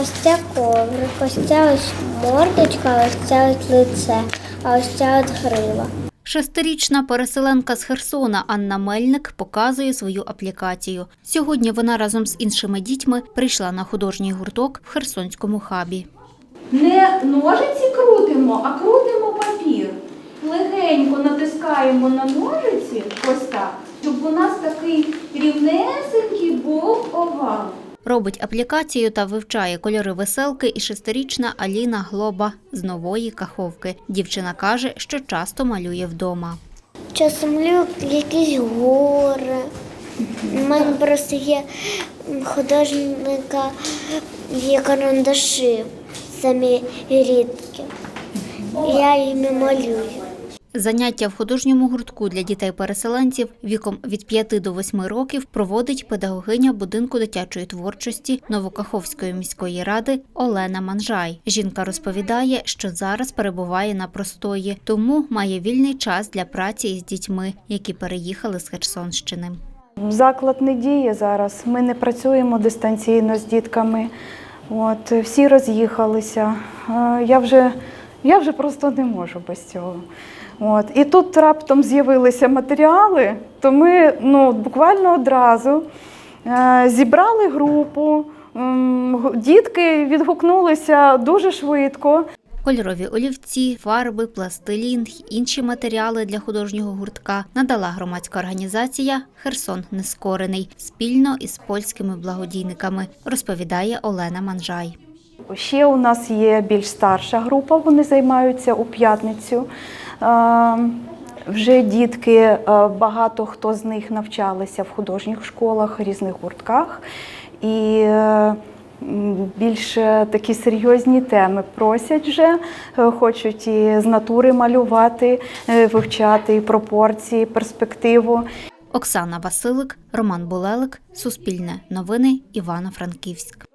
Ось це коврик, ось ця ось мордочка, ось це ось лице, а ось ця от грива. Шестирічна переселенка з Херсона Анна Мельник показує свою аплікацію. Сьогодні вона разом з іншими дітьми прийшла на художній гурток в Херсонському хабі. Не ножиці крутимо, а крутимо папір. Легенько натискаємо на ножиці, ось так, щоб у нас такий рівнесенький був овал. Робить аплікацію та вивчає кольори веселки і шестирічна Аліна Глоба з нової каховки. Дівчина каже, що часто малює вдома. Часом люблю якісь гори. У мене просто є художника, є карандаші, самі рідкі. Я їми малюю. Заняття в художньому гуртку для дітей-переселенців віком від 5 до 8 років проводить педагогиня будинку дитячої творчості Новокаховської міської ради Олена Манжай. Жінка розповідає, що зараз перебуває на простої, тому має вільний час для праці із дітьми, які переїхали з Херсонщини. Заклад не діє зараз. Ми не працюємо дистанційно з дітками. От, всі роз'їхалися. Е, Я вже, я вже просто не можу без цього. От. І тут раптом з'явилися матеріали, то ми ну, буквально одразу е, зібрали групу. Дітки відгукнулися дуже швидко. Кольорові олівці, фарби, пластилін інші матеріали для художнього гуртка надала громадська організація Херсон Нескорений спільно із польськими благодійниками, розповідає Олена Манжай. Ще у нас є більш старша група, вони займаються у п'ятницю. Вже дітки, е, багато хто з них навчалися в художніх школах, різних гуртках. І е, більш е, такі серйозні теми просять вже, хочуть і з натури малювати, вивчати і пропорції, перспективу. Оксана Василик, Роман Булелик, Суспільне новини, Івано-Франківськ.